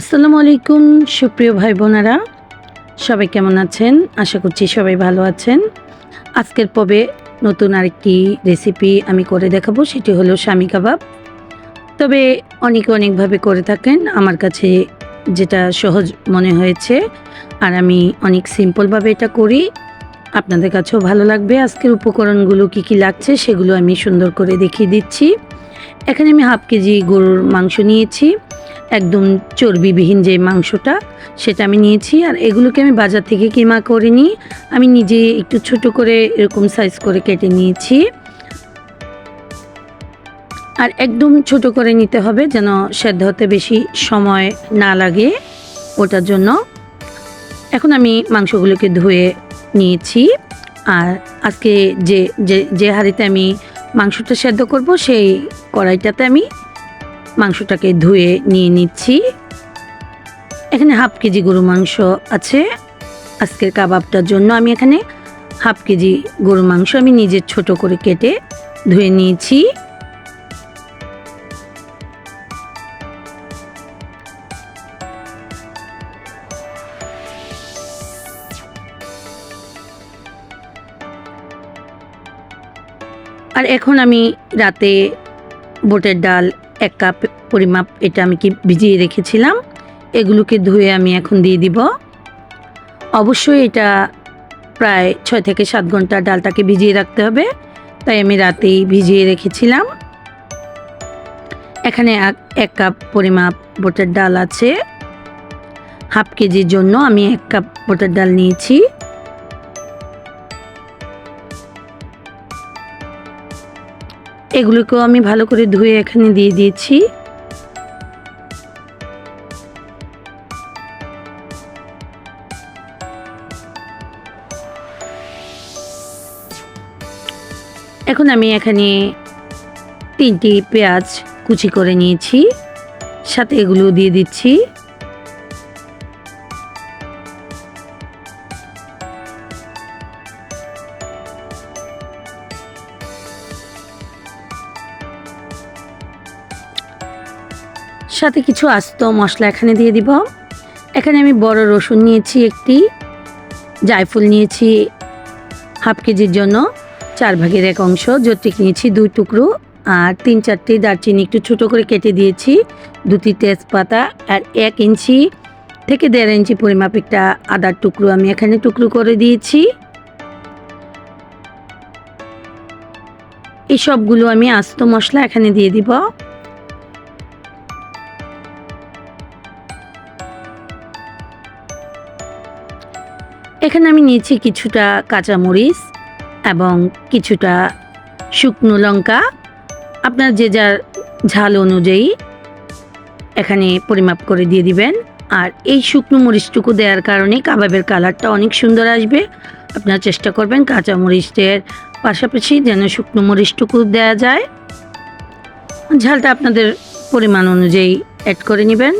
আসসালামু আলাইকুম, সুপ্রিয় ভাই বোনেরা সবাই কেমন আছেন? আশা করছি সবাই ভালো আছেন। আজকের পবে নতুন আরেকটি রেসিপি আমি করে দেখাবো, সেটি হলো স্বামী কাবাব। তবে অনেকে অনেকভাবে করে থাকেন, আমার কাছে যেটা সহজ মনে হয়েছে, আর আমি অনেক সিম্পলভাবে এটা করি। আপনাদের কাছেও ভালো লাগবে, আজকের উপকরণগুলো কি কি লাগছে সেগুলো আমি সুন্দর করে দেখিয়ে দিচ্ছি। এখানে আমি হাফ কেজি গরুর মাংস নিয়েছি। একদম চর্বিবিহীন যে মাংসটা, সেটা আমি নিয়েছি। আর এগুলোকে আমি বাজার থেকে কিমা করে নিই। আমি নিজে একটু ছোট করে এরকম সাইজ করে কেটে নিয়েছি। আর একদম ছোট করে নিতে হবে যেন সেদ্ধ হতে বেশি সময় না লাগে ওটার জন্য। এখন আমি মাংসগুলোকে ধুয়ে নিয়েছি। আর আজকে যে যে যে হাঁড়িতে আমি মাংসটা সেদ্ধ করব, সেই কড়াইটাতে আমি মাংসটাকে ধুয়ে নিয়ে নিচ্ছি। এখানে হাফ কেজি গরু মাংস আছে। আজকের কাবাবটার জন্য আমি এখানে হাফ কেজি গরু মাংস আমি নিজের ছোট করে কেটে ধুয়ে নিয়েছি। আর এখন আমি রাতে বোটের ডাল এক কাপ পরিমাপ এটা আমি কি ভিজিয়ে রেখেছিলাম? এগুলোকে ধুয়ে আমি এখন দিয়ে দিব। অবশ্যই এটা প্রায় ছয় থেকে সাত ঘণ্টা ডালটাকে ভিজিয়ে রাখতে হবে। তাই আমি রাতেই ভিজিয়ে রেখেছিলাম। এখানে এক- কাপ পরিমাপ বোটের ডাল আছে। হাফ কেজির জন্য আমি এক কাপ বোটের ডাল নিয়েছি। এগুলোকেও আমি ভালো করে ধুয়ে এখানে দিয়ে দিয়েছি। এখন আমি এখানে তিনটি পেঁয়াজ কুচি করে নিয়েছি, সাথে এগুলো দিয়ে দিচ্ছি। সাথে কিছু আস্ত মশলা এখানে দিয়ে দিব। এখানে আমি বড় রসুন নিয়েছি একটি, জায়ফুল নিয়েছি হাফ কেজির জন্য, চার ভাগের এক অংশ জটিক নিয়েছি দুই টুকরো, আর তিন চারটি দারচিনি একটু ছোটো করে কেটে দিয়েছি, দুটি তেজপাতা আর এক ইঞ্চি থেকে দেড় ইঞ্চি পরিমাপ একটা আদার টুকরো আমি এখানে টুকরো করে দিয়েছি। এই সবগুলো আমি আস্ত মশলা এখানে দিয়ে দিব। এখানে আমি নিয়েছি কিছুটা কাঁচামরিচ এবং কিছুটা শুকনো লঙ্কা। আপনার যে যার ঝাল অনুযায়ী এখানে পরিমাপ করে দিয়ে দিবেন। আর এই শুকনো মরিচটুকু দেওয়ার কারণে কাবাবের কালারটা অনেক সুন্দর আসবে। আপনারা চেষ্টা করবেন কাঁচা মরিচের পাশাপাশি যেন শুকনো মরিচটুকু দেওয়া যায়। ঝালটা আপনাদের পরিমাণ অনুযায়ী অ্যাড করে নেবেন।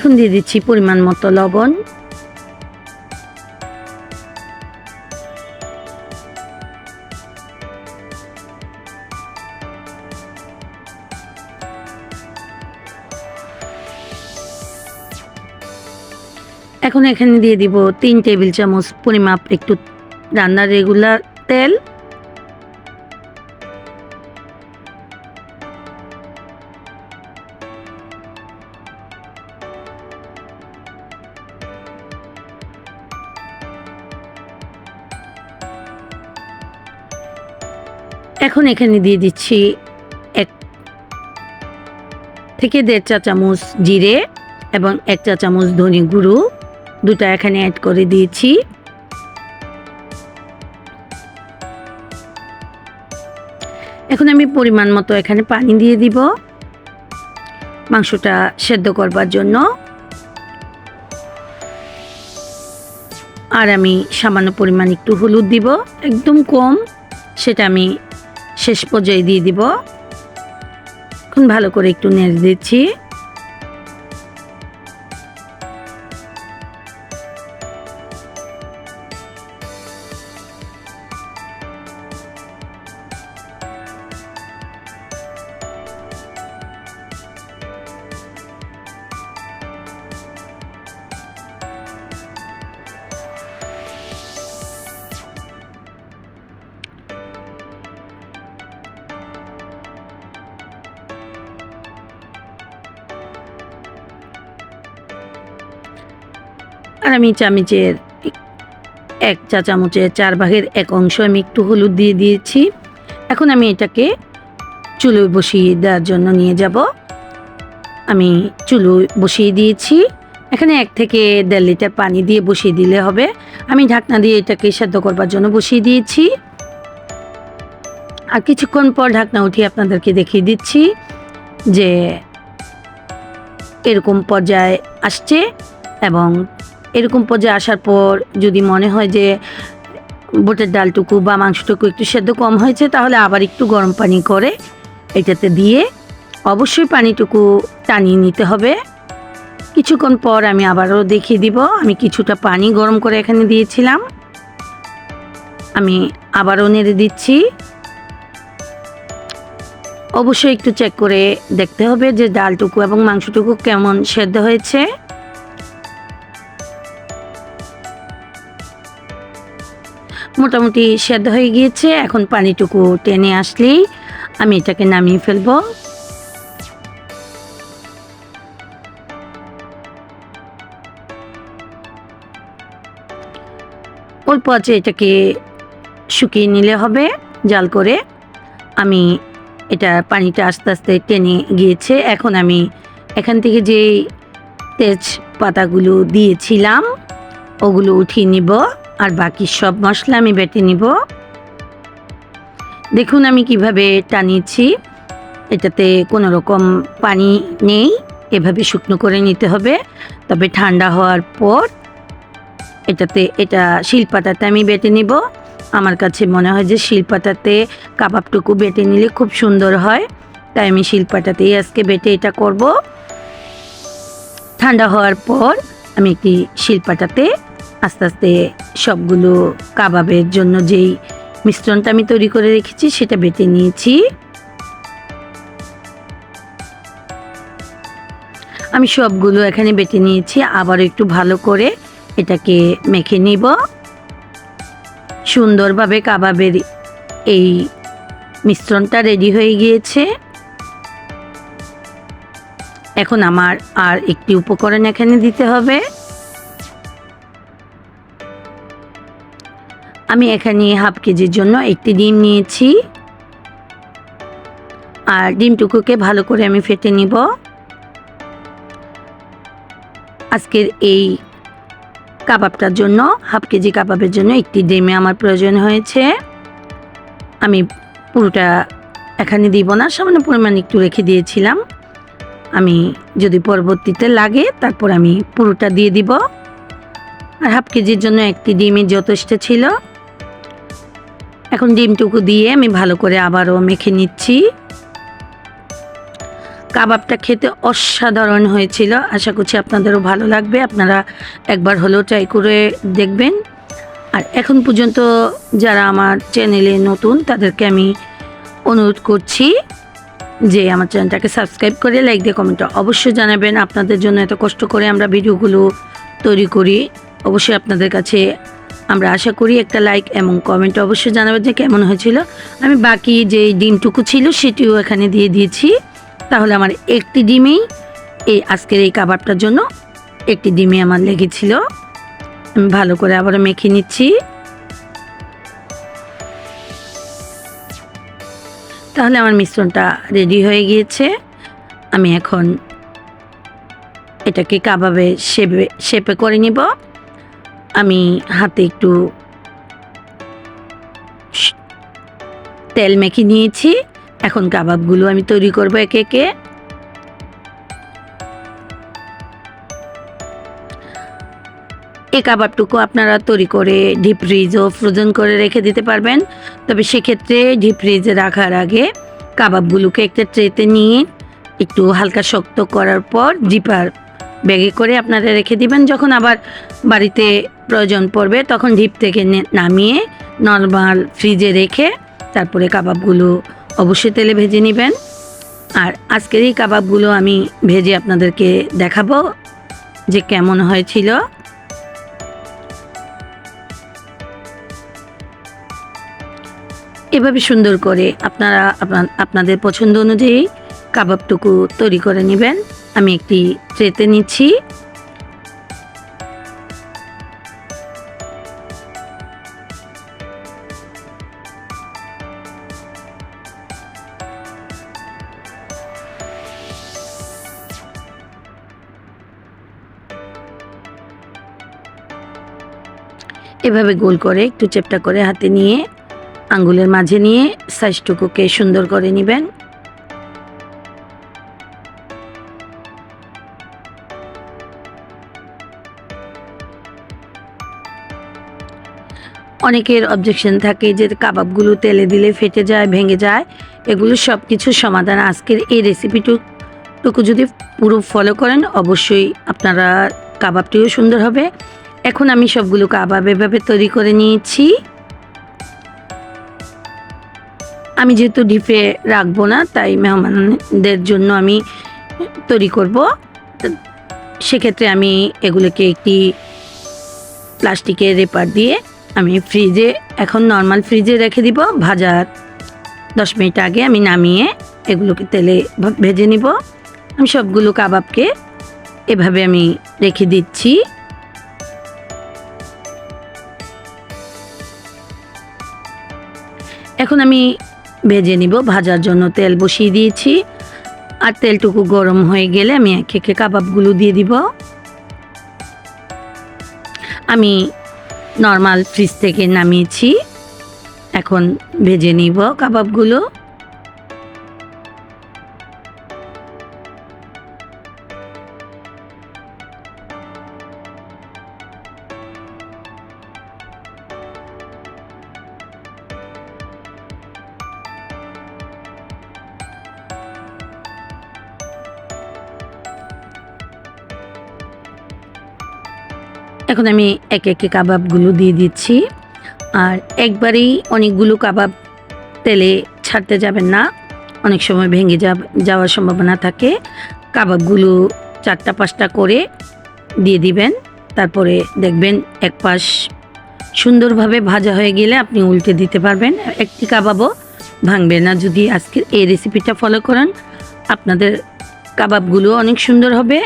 এখন দিয়ে দিচ্ছি পরিমাণ মতো লবণ। এখন এখানে দিয়ে দিব তিন টেবিল চামচ পরিমাপ একটু রান্নার রেগুলার তেল। এখন এখানে দিয়ে দিচ্ছি এক থেকে দেড় চা চামচ জিরে এবং এক চা চামচ ধনে গুঁড়ো। দুটো এখানে অ্যাড করে দিয়েছি। এখন আমি পরিমাণ মতো এখানে পানি দিয়ে দিব। মাংসটা সেদ্ধ করবার জন্য। আর আমি সামান্য পরিমাণ একটু হলুদ দিব, একদম কম। সেটা আমি শেষ পর্যায়ে দিয়ে দিব। এখন ভালো করে একটু নেড়ে দিচ্ছি। আর আমি চামচের এক চা চামচের চার ভাগের এক অংশ আমি একটু হলুদ দিয়ে দিয়েছি। এখন আমি এটাকে চুলোয় বসিয়ে দেওয়ার জন্য নিয়ে যাব। আমি চুলো বসিয়ে দিয়েছি। এখানে এক থেকে দেড় লিটার পানি দিয়ে বসিয়ে দিলে হবে। আমি ঢাকনা দিয়ে এটাকে সেদ্ধ করবার জন্য বসিয়ে দিয়েছি। আর কিছুক্ষণ পর ঢাকনা উঠিয়ে আপনাদেরকে দেখিয়ে দিচ্ছি যে এরকম পর্যায়ে আসছে এবং এরকম পর্যায়ে আসার পর যদি মনে হয় যে বোটের ডালটুকু বা মাংসটুকু একটু সেদ্ধ কম হয়েছে, তাহলে আবার একটু গরম পানি করে এটাতে দিয়ে অবশ্যই পানিটুকু টানিয়ে নিতে হবে। কিছুক্ষণ পর আমি আবারও দেখিয়ে দিব। আমি কিছুটা পানি গরম করে এখানে দিয়েছিলাম। আমি আবারও নেড়ে দিচ্ছি। অবশ্যই একটু চেক করে দেখতে হবে যে ডালটুকু এবং মাংসটুকু কেমন সেদ্ধ হয়েছে। মোটামুটি সেদ্ধ হয়ে গিয়েছে। এখন পানিটুকু টেনে আসলেই আমি এটাকে নামিয়ে ফেলব। অল্প আছে এটাকে শুকিয়ে নিলে হবে, জাল করে। আমি এটা পানিটা আস্তে আস্তে টেনে গিয়েছে। এখন আমি এখান থেকে যে তেজপাতাগুলো দিয়েছিলাম, ওগুলো উঠিয়ে নিব। আর বাকি সব মশলা আমি বেটে নিব। দেখুন আমি কীভাবে টানিয়েছি। এটাতে কোনো রকম পানি নেই, এভাবে শুকনো করে নিতে হবে। তবে ঠান্ডা হওয়ার পর এটাতে, এটা শিলপাতাতে আমি বেটে নিব। আমার কাছে মনে হয় যে শিলপাটাতে কাবাবটুকু বেটে নিলে খুব সুন্দর হয়। তাই আমি শিলপাটাতেই আজকে বেটে এটা করব। ঠান্ডা হওয়ার পর আমি একটি শিলপাটাতে আস্তে আস্তে সবগুলো কাবাবের জন্য যেই মিশ্রণটা আমি তৈরি করে রেখেছি, সেটা বেটে নিয়েছি। আমি সবগুলো এখানে বেটে নিয়েছি আবার একটু ভালো করে এটাকে মেখে নিব। সুন্দরভাবে কাবাবের এই মিশ্রণটা রেডি হয়ে গিয়েছে। এখন আমার আর একটি উপকরণ এখানে দিতে হবে। আমি এখানে হাফ কেজির জন্য একটি ডিম নিয়েছি। আর ডিমটুকুকে ভালো করে আমি ফেটে নিব। আজকের এই কাবাবটার জন্য, হাফ কেজি কাবাবের জন্য একটি ডিমে আমার প্রয়োজন হয়েছে। আমি পুরোটা এখানে দিব না, সামান্য পরিমাণ একটু রেখে দিয়েছিলাম। আমি যদি পরবর্তীতে লাগে, তারপর আমি পুরোটা দিয়ে দিব। আর হাফ কেজির জন্য একটি ডিমই যথেষ্ট ছিল। এখন ডিমটুকু দিয়ে আমি ভালো করে আবারও মেখে নিচ্ছি। কাবাবটা খেতে অসাধারণ হয়েছিল। আশা করছি আপনাদেরও ভালো লাগবে। আপনারা একবার হলেও ট্রাই করে দেখবেন। আর এখন পর্যন্ত যারা আমার চ্যানেলে নতুন, তাদেরকে আমি অনুরোধ করছি যে আমার চ্যানেলটাকে সাবস্ক্রাইব করে, লাইক দিয়ে, কমেন্টটা অবশ্যই জানাবেন। আপনাদের জন্য এত কষ্ট করে আমরা ভিডিওগুলো তৈরি করি। অবশ্যই আপনাদের কাছে আমরা আশা করি একটা লাইক এবং কমেন্ট অবশ্যই জানাবেন যে কেমন হয়েছিল। আমি বাকি যে ডিমটুকু ছিল সেটিও এখানে দিয়ে দিয়েছি। তাহলে আমার একটি ডিমেই এই আজকের এই কাবাবটার জন্য একটি ডিমে আমার লেগেছিল। আমি ভালো করে আবারও মেখে নিচ্ছি। তাহলে আমার মিশ্রণটা রেডি হয়ে গিয়েছে। আমি এখন এটাকে কাবাবে শেপে শেপে করে নিব। আমি হাতে একটু তেল মেখে নিয়েছি। এখন কাবাবগুলো আমি তৈরি করব একে একে। এই কাবাবটুকু আপনারা তৈরি করে ডিপ ফ্রিজ ও ফ্রোজেন করে রেখে দিতে পারবেন। তবে সেক্ষেত্রে ডিপ ফ্রিজে রাখার আগে কাবাবগুলোকে একটা ট্রেতে নিয়ে একটু হালকা শক্ত করার পর ডিপার ব্যাগে করে আপনারা রেখে দিবেন। যখন আবার বাড়িতে প্রয়োজন পড়বে, তখন ডিপ থেকে নামিয়ে নর্মাল ফ্রিজে রেখে তারপরে কাবাবগুলো অবশ্যই তেলে ভেজে নেবেন। আর আজকের এই কাবাবগুলো আমি ভেজে আপনাদেরকে দেখাবো যে কেমন হয়েছিল। এভাবে সুন্দর করে আপনারা, আপনাদের পছন্দ অনুযায়ী কাবাবটুকু তৈরি করে নেবেন। আমি একটি ট্রেতে নিচ্ছি। এভাবে গোল করে, একটু চেপটা করে হাতে নিয়ে, আঙ্গুলের মাঝে নিয়ে, সাইজটুকুকে সুন্দর করে নেবেন। অনেকের অবজেকশন থাকে যে কাবাবগুলো তেলে দিলে ফেটে যায়, ভেঙে যায়। এগুলো সব কিছুর সমাধান আজকের এই রেসিপিটুকু যদি পুরো ফলো করেন, অবশ্যই আপনারা কাবাবটিও সুন্দর হবে। এখন আমি সবগুলো কাবাব এভাবে তৈরি করে নিয়েছি। আমি যেহেতু ডিপে রাখব না, তাই মেহমানদের জন্য আমি তৈরি করব। সেক্ষেত্রে আমি এগুলোকে একটি প্লাস্টিকের রেপার দিয়ে আমি ফ্রিজে এখন নর্মাল ফ্রিজে রেখে দিব ভাজার। দশ মিনিট আগে আমি নামিয়ে এগুলোকে তেলে ভেজে নিব। আমি সবগুলো কাবাবকে এভাবে আমি রেখে দিচ্ছি। এখন আমি ভেজে নিব, ভাজার জন্য তেল বসিয়ে দিয়েছি। আর তেলটুকু গরম হয়ে গেলে আমি এক একে কাবাবগুলো দিয়ে দিব। আমি নর্মাল ফ্রিজ থেকে নামিয়েছি। এখন ভেজে নিব কাবাবগুলো। এখন আমি একে একে কাবাবগুলো দিয়ে দিচ্ছি। আর একবারেই অনেকগুলো কাবাব তেলে ছাড়তে যাবেন না। অনেক সময় ভেঙে যাওয়ার সম্ভাবনা থাকে। কাবাবগুলো চারটা পাঁচটা করে দিয়ে দিবেন। তারপরে দেখবেন এক পাশ সুন্দরভাবে ভাজা হয়ে গেলে আপনি উল্টে দিতে পারবেন। একটি কাবাবও ভাঙবে না। যদি আজকের এই রেসিপিটা ফলো করেন, আপনাদের কাবাবগুলো অনেক সুন্দর হবে।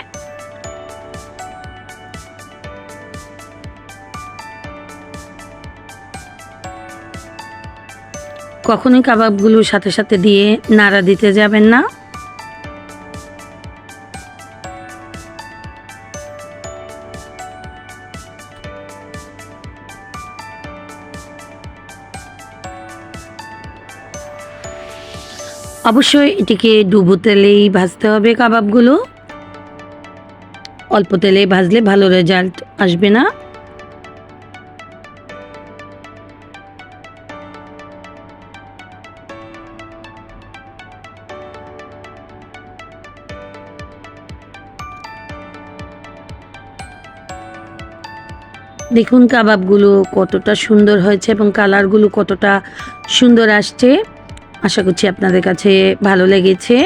কখনোই কাবাবগুলো সাথে সাথে দিয়ে নাড়া দিতে যাবেন না। অবশ্যই এটিকে ডুবো তেলেই ভাজতে হবে কাবাবগুলো। অল্প তেলে ভাজলে ভালো রেজাল্ট আসবে না। দেখুন কাবাবগুলো কতটা সুন্দর হয়েছে এবং কালারগুলো কতটা সুন্দর আসছে। আশা করছি আপনাদের কাছে ভালো লেগেছে।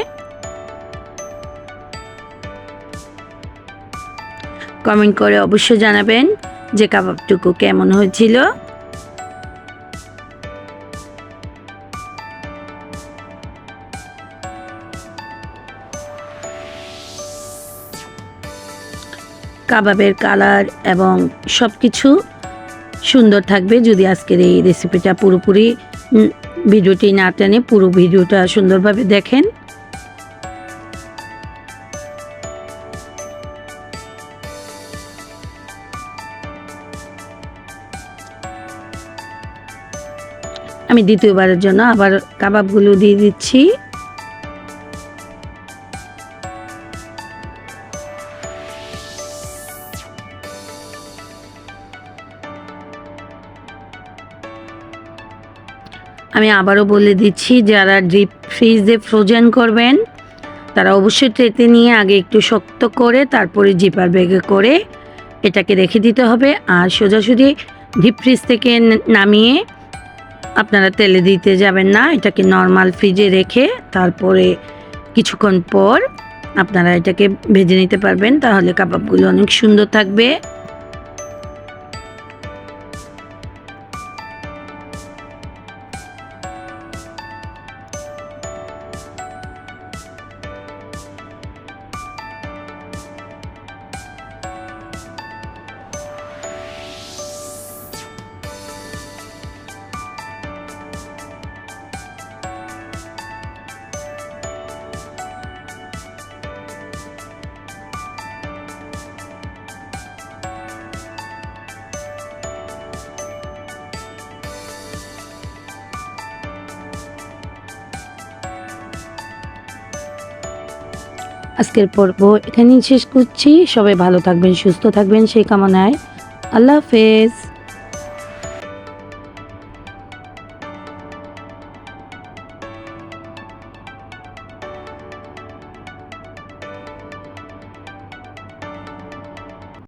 কমেন্ট করে অবশ্যই জানাবেন যে কাবাবটুকু কেমন হয়েছিল। কাবাবের কালার এবং সব কিছু সুন্দর থাকবে যদি আজকের এই রেসিপিটা পুরোপুরি ভিডিওটি না টেনে পুরো ভিডিওটা সুন্দরভাবে দেখেন। আমি দ্বিতীয়বারের জন্য আবার কাবাবগুলো দিয়ে দিচ্ছি। আমি আবারও বলে দিচ্ছি, যারা ডিপ ফ্রিজে ফ্রোজেন করবেন, তারা অবশ্যই ট্রেতে নিয়ে আগে একটু শক্ত করে, তারপরে জিপার ব্যাগে করে এটাকে রেখে দিতে হবে। আর সোজাসুজি ডিপ ফ্রিজ থেকে নামিয়ে আপনারা তেলে দিতে যাবেন না। এটাকে নর্মাল ফ্রিজে রেখে তারপরে কিছুক্ষণ পর আপনারা এটাকে ভেজে নিতে পারবেন। তাহলে কাবাবগুলো অনেক সুন্দর থাকবে। আজকের পর্ব এখানেই শেষ করছি। সবাই ভালো থাকবেন সুস্থ থাকবেন সেই কামনায়। আল্লাহ হাফেজ।